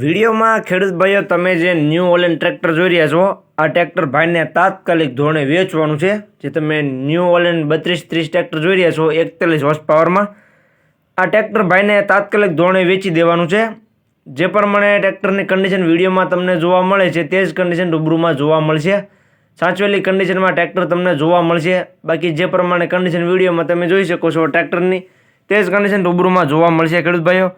વિડીયોમાં ખેડૂત ભાઈઓ તમે જે ન્યૂ ઓલેન ટ્રેક્ટર જોઈ રહ્યા છો, આ ટ્રેક્ટર ભાઈને તાત્કાલિક ધોરણે વેચવાનું છે. જે તમે ન્યૂ ઓલેન બત્રીસ ત્રીસ ટ્રેક્ટર જોઈ રહ્યા છો, એકતાલીસ હોર્સ પાવરમાં આ ટ્રેક્ટર ભાઈને તાત્કાલિક ધોરણે વેચી દેવાનું છે. જે પ્રમાણે ટ્રેક્ટરની કન્ડિશન વિડીયોમાં તમને જોવા મળે છે, તે જ કન્ડિશન રૂબરૂમાં જોવા મળશે. સાચવેલી કન્ડિશનમાં ટ્રેક્ટર તમને જોવા મળશે. બાકી જે પ્રમાણે કન્ડિશન વિડીયોમાં તમે જોઈ શકો છો ટ્રેક્ટરની, તે જ કન્ડિશન રૂબરૂમાં જોવા મળશે ખેડૂત ભાઈઓ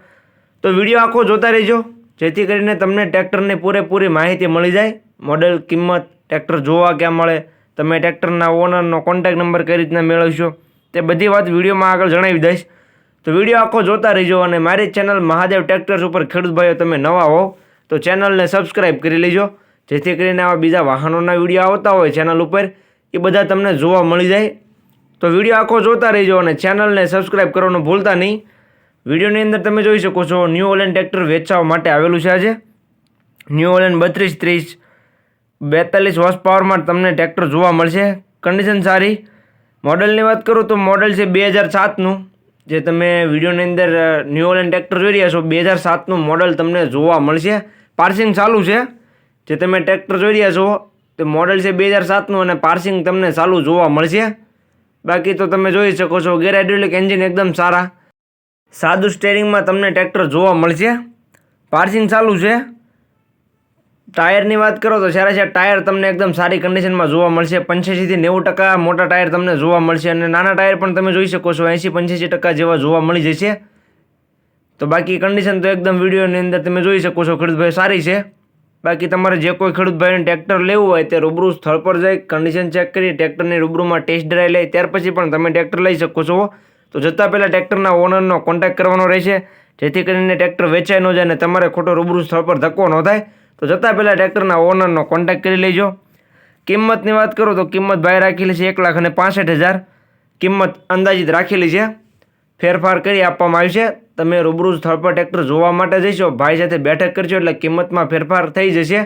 તો વીડિયો આખો જોતા રહેજો. જેથી કરીને તમને ટ્રેક્ટરની પૂરેપૂરી માહિતી મળી જાય. મોડેલ કિંમત ટ્રેક્ટર જોવા ક્યાં મળે, તમે ટ્રેક્ટરના ઓનરનો કોન્ટેક્ટ નંબર કઈ રીતના મેળવશો, તે બધી વાત વિડીયોમાં આગળ જણાવી દઈશ. તો વીડિયો આખો જોતા રહેજો અને મારી ચેનલ મહાદેવ ટ્રેક્ટર્સ ઉપર ખેડૂત ભાઈઓ તમે નવા હો, તો ચેનલને સબસ્ક્રાઈબ કરી લેજો. જેથી કરીને આવા બીજા વાહનોના વીડિયો આવતા હોય ચેનલ ઉપર, એ બધા તમને જોવા મળી જાય. તો વીડિયો આખો જોતા રહેજો અને ચેનલને સબસ્ક્રાઈબ કરવાનું ભૂલતા નહીં. વિડીયોની અંદર તમે જોઈ શકો છો ન્યૂ ઓલેન્ડ ટ્રેક્ટર વેચવા માટે આવેલું છે આજે. ન્યૂ ઓલેન બત્રીસ ત્રીસ બેતાલીસ હોર્સ પાવરમાં તમને ટ્રેક્ટર જોવા મળશે. કન્ડિશન સારી. મોડલની વાત કરું તો મોડલ છે બે હજાર સાતનું જે તમે વિડીયોની અંદર ન્યૂ ઓલેન્ડ ટ્રેક્ટર જોઈ રહ્યા છો, બે હજાર સાતનું મોડલ તમને જોવા મળશે. પાર્સિંગ ચાલુ છે. જે તમે ટ્રેક્ટર જોઈ રહ્યા છો, તે મોડલ છે બે હજાર સાતનું અને પાર્સિંગ તમને ચાલુ જોવા મળશે. બાકી તો તમે જોઈ શકો છો, ગેર હાઇડ્રોલિક એન્જિન એકદમ સારા. સાદું સ્ટેરિંગમાં તમને ટ્રેક્ટર જોવા મળશે. પાર્સિંગ ચાલુ છે. ટાયરની વાત કરો તો સારા સારા ટાયર તમને એકદમ સારી કન્ડિશનમાં જોવા મળશે. પંચ્યાસીથી નેવું ટકા મોટા ટાયર તમને જોવા મળશે અને નાના ટાયર પણ તમે જોઈ શકો છો. એંસી પંચ્યાસી ટકા જેવા જોવા મળી જશે. તો બાકી કન્ડિશન તો એકદમ વિડીયોની અંદર તમે જોઈ શકો છો. ખેડૂતભાઈ સારી છે. બાકી તમારે જે કોઈ ખેડૂતભાઈને ટ્રેક્ટર લેવું હોય તે રૂબરૂ સ્થળ પર જઈ કન્ડિશન ચેક કરી ટ્રેક્ટરની રૂબરૂમાં ટેસ્ટ ડ્રાઈવ લઈ ત્યાર પછી પણ તમે ટ્રેક્ટર લઈ શકો છો. તો જતાં પહેલાં ટ્રેક્ટરના ઓનરનો કોન્ટેક્ટ કરવાનો રહેશે. જેથી કરીને ટ્રેક્ટર વેચાઈ ન જાય અને તમારે ખોટો રૂબરૂ સ્થળ પર ધક્કો ન થાય. તો જતાં પહેલાં ટ્રેક્ટરના ઓનરનો કોન્ટેક્ટ કરી લેજો. કિંમતની વાત કરું તો કિંમત ભાઈ રાખેલી છે એક લાખ અને પાસઠ હજાર. કિંમત અંદાજિત રાખેલી છે. ફેરફાર કરી આપવામાં આવી છે. તમે રૂબરૂ સ્થળ પર ટ્રેક્ટર જોવા માટે જઈશો, ભાઈ સાથે બેઠક કરશો એટલે કિંમતમાં ફેરફાર થઈ જશે.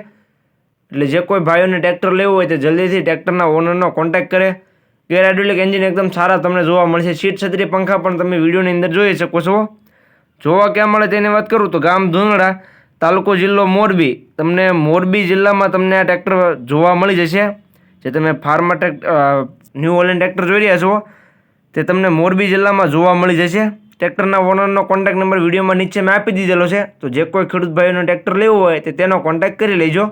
એટલે જે કોઈ ભાઈઓને ટ્રેક્ટર લેવું હોય તે જલ્દીથી ટ્રેક્ટરના ઓનરનો કોન્ટેક્ટ કરે. ગેર હાઇડ્રોલિક એન્જિન એકદમ સારા તમને જોવા મળશે. સીટ છત્રી પંખા પણ તમે વિડીયોની અંદર જોઈ શકો છો. જોવા ક્યાં મળે તેની વાત કરું તો ગામ ધુનડા તાલુકો જિલ્લો મોરબી. તમને મોરબી જિલ્લામાં તમને આ ટ્રેક્ટર જોવા મળી જશે. જે તમે Farmtrac new Holland tractor જોઈ રહ્યા છો, તે તમને મોરબી જિલ્લામાં જોવા મળી જશે. ટ્રેક્ટરના ઓનરનો કોન્ટેક્ટ નંબર વિડીયોમાં નીચે મેં આપી દીધેલો છે. તો જે કોઈ ખેડૂત ભાઈઓને ટ્રેક્ટર લેવું હોય તે તેનો કોન્ટેક્ટ કરી લેજો.